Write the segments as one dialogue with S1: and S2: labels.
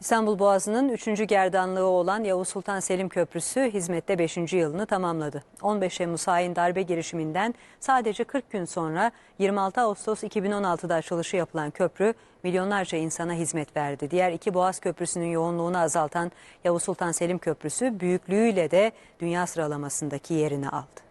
S1: İstanbul Boğazı'nın 3. gerdanlığı olan Yavuz Sultan Selim Köprüsü hizmette 5. yılını tamamladı. 15 Temmuz hain darbe girişiminden sadece 40 gün sonra 26 Ağustos 2016'da açılışı yapılan köprü milyonlarca insana hizmet verdi. Diğer iki Boğaz Köprüsü'nün yoğunluğunu azaltan Yavuz Sultan Selim Köprüsü büyüklüğüyle de dünya sıralamasındaki yerini aldı.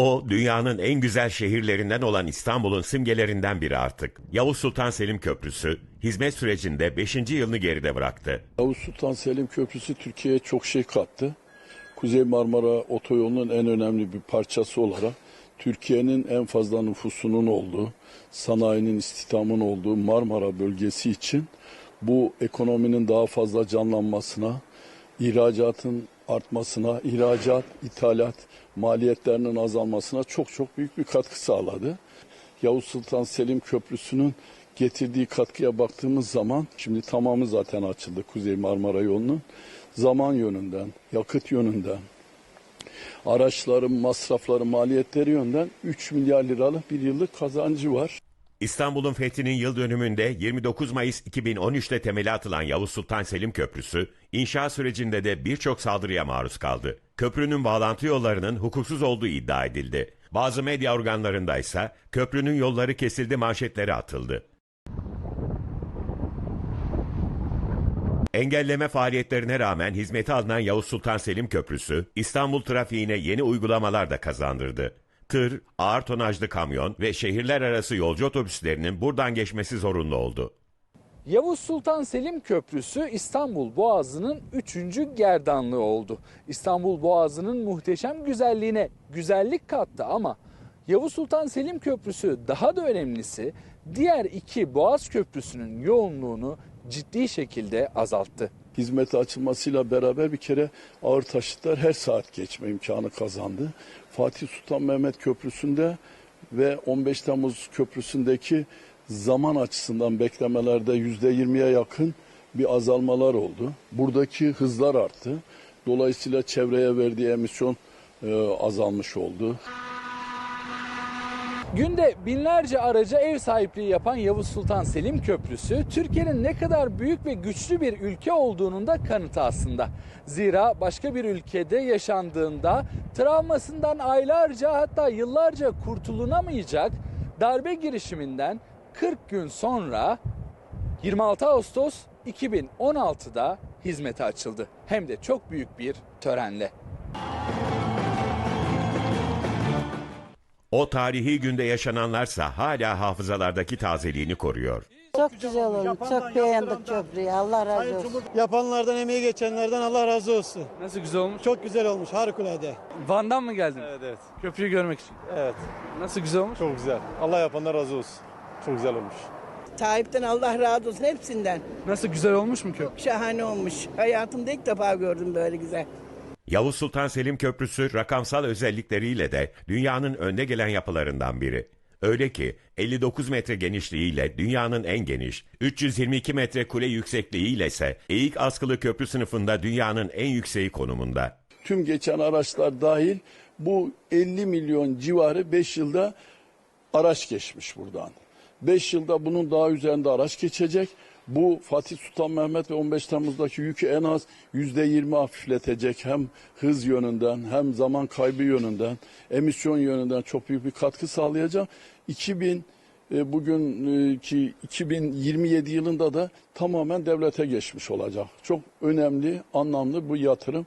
S2: O dünyanın en güzel şehirlerinden olan İstanbul'un simgelerinden biri artık. Yavuz Sultan Selim Köprüsü hizmet sürecinde 5. yılını geride bıraktı.
S3: Yavuz Sultan Selim Köprüsü Türkiye'ye çok şey kattı. Kuzey Marmara Otoyolu'nun en önemli bir parçası olarak Türkiye'nin en fazla nüfusunun olduğu, sanayinin istihdamın olduğu Marmara bölgesi için bu ekonominin daha fazla canlanmasına, ihracatın artmasına, ihracat, ithalat maliyetlerinin azalmasına çok çok büyük bir katkı sağladı. Yavuz Sultan Selim Köprüsü'nün getirdiği katkıya baktığımız zaman şimdi tamamı zaten açıldı Kuzey Marmara yolunun. Zaman yönünden, yakıt yönünden, araçların masrafları, maliyetleri yönden 3 milyar liralık bir yıllık kazancı var.
S2: İstanbul'un fethinin yıl dönümünde 29 Mayıs 2013'te temeli atılan Yavuz Sultan Selim Köprüsü, inşa sürecinde de birçok saldırıya maruz kaldı. Köprünün bağlantı yollarının hukuksuz olduğu iddia edildi. Bazı medya organlarında ise köprünün yolları kesildi manşetleri atıldı. Engelleme faaliyetlerine rağmen hizmete alınan Yavuz Sultan Selim Köprüsü, İstanbul trafiğine yeni uygulamalar da kazandırdı. Tır, ağır tonajlı kamyon ve şehirler arası yolcu otobüslerinin buradan geçmesi zorunlu oldu.
S4: Yavuz Sultan Selim Köprüsü İstanbul Boğazı'nın 3. gerdanlığı oldu. İstanbul Boğazı'nın muhteşem güzelliğine güzellik kattı ama Yavuz Sultan Selim Köprüsü daha da önemlisi diğer iki Boğaz Köprüsü'nün yoğunluğunu ciddi şekilde azalttı.
S3: Hizmete açılmasıyla beraber bir kere ağır taşıtlar her saat geçme imkanı kazandı. Fatih Sultan Mehmet Köprüsü'nde ve 15 Temmuz Köprüsü'ndeki zaman açısından beklemelerde %20'ye yakın bir azalmalar oldu. Buradaki hızlar arttı. Dolayısıyla çevreye verdiği emisyon e, azalmış oldu.
S4: Günde binlerce araca ev sahipliği yapan Yavuz Sultan Selim Köprüsü Türkiye'nin ne kadar büyük ve güçlü bir ülke olduğunun da kanıtı aslında. Zira başka bir ülkede yaşandığında travmasından aylarca hatta yıllarca kurtulunamayacak darbe girişiminden 40 gün sonra 26 Ağustos 2016'da hizmete açıldı. Hem de çok büyük bir törenle.
S2: O tarihi günde yaşananlarsa hala hafızalardaki tazeliğini koruyor.
S5: Çok güzel oldu. Çok beğendik köprüyü. Allah razı olsun.
S6: Yapanlardan, emeği geçenlerden Allah razı olsun.
S4: Nasıl güzel olmuş?
S6: Çok güzel olmuş, harikulade.
S4: Van'dan mı geldin?
S7: Evet evet.
S4: Köprüyü görmek için.
S7: Evet.
S4: Nasıl güzel olmuş?
S7: Çok güzel. Allah yapanlar razı olsun. Çok güzel olmuş.
S8: Tayyip'ten Allah razı olsun hepsinden.
S4: Nasıl güzel olmuş mu köprü?
S8: Şahane olmuş. Hayatımda ilk defa gördüm böyle güzel.
S2: Yavuz Sultan Selim Köprüsü rakamsal özellikleriyle de dünyanın önde gelen yapılarından biri. Öyle ki 59 metre genişliğiyle dünyanın en geniş, 322 metre kule yüksekliğiyle ise eğik askılı köprü sınıfında dünyanın en yükseği konumunda.
S3: Tüm geçen araçlar dahil bu 50 milyon civarı 5 yılda araç geçmiş buradan. 5 yılda bunun daha üzerinde araç geçecek. Bu Fatih Sultan Mehmet ve 15 Temmuz'daki yükü en az %20 hafifletecek. Hem hız yönünden hem zaman kaybı yönünden, emisyon yönünden çok büyük bir katkı sağlayacak. 2000 e, bugünkü 2027 yılında da tamamen devlete geçmiş olacak. Çok önemli, anlamlı bu yatırım.